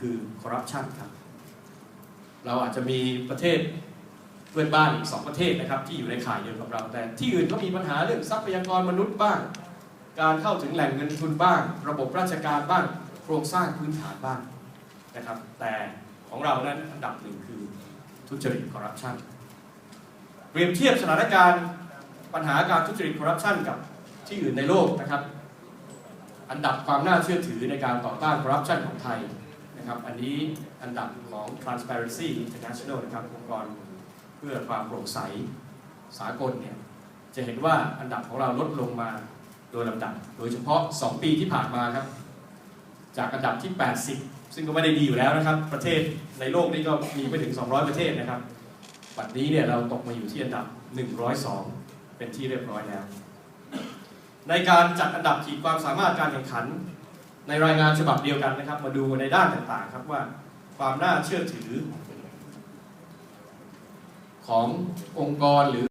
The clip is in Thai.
คือคอร์รัปชันครับ เราอาจจะมีประเทศเพื่อนบ้านอีกสองประเทศนะครับที่อยู่ในข่ายเดียวกับเรา แต่ที่อื่นก็มีปัญหาเรื่องทรัพยากรมนุษย์บ้าง การเข้าถึงแหล่งเงินทุนบ้าง ระบบราชการบ้าง โครงสร้างพื้นฐานบ้างนะครับ แต่ของเรานั้นอันดับหนึ่งคือทุจริตคอร์รัปชันเปรียบเทียบสถานการณ์ปัญหาการทุจริตคอร์รัปชันกับที่อื่นในโลกนะครับ อันดับความน่าเชื่อถือในการต่อต้านคอร์รัปชันของไทย นะครับ อันนี้อันดับของ Transparency International นะครับองค์กรเพื่อความโปร่งใสสากลเนี่ยจะเห็นว่าอันดับของเราลดลงมาโดยลำดับ โดยเฉพาะ 2 ปีที่ผ่านมาครับ จากอันดับที่ 80 ซึ่งก็ไม่ได้ดีอยู่แล้วนะครับ ประเทศในโลกนี้ก็มีไม่ถึง 200 ประเทศนะครับปัจจุบันนี้เนี่ยเราตกมาอยู่ที่อันดับ 102 เป็นที่เรียบร้อยแล้ว ในการจัดอันดับขีดความสามารถการแข่งขัน ในรายงานฉบับเดียวกันนะครับ มาดูในด้านต่างๆครับว่าความน่าเชื่อถือขององค์กรหรือ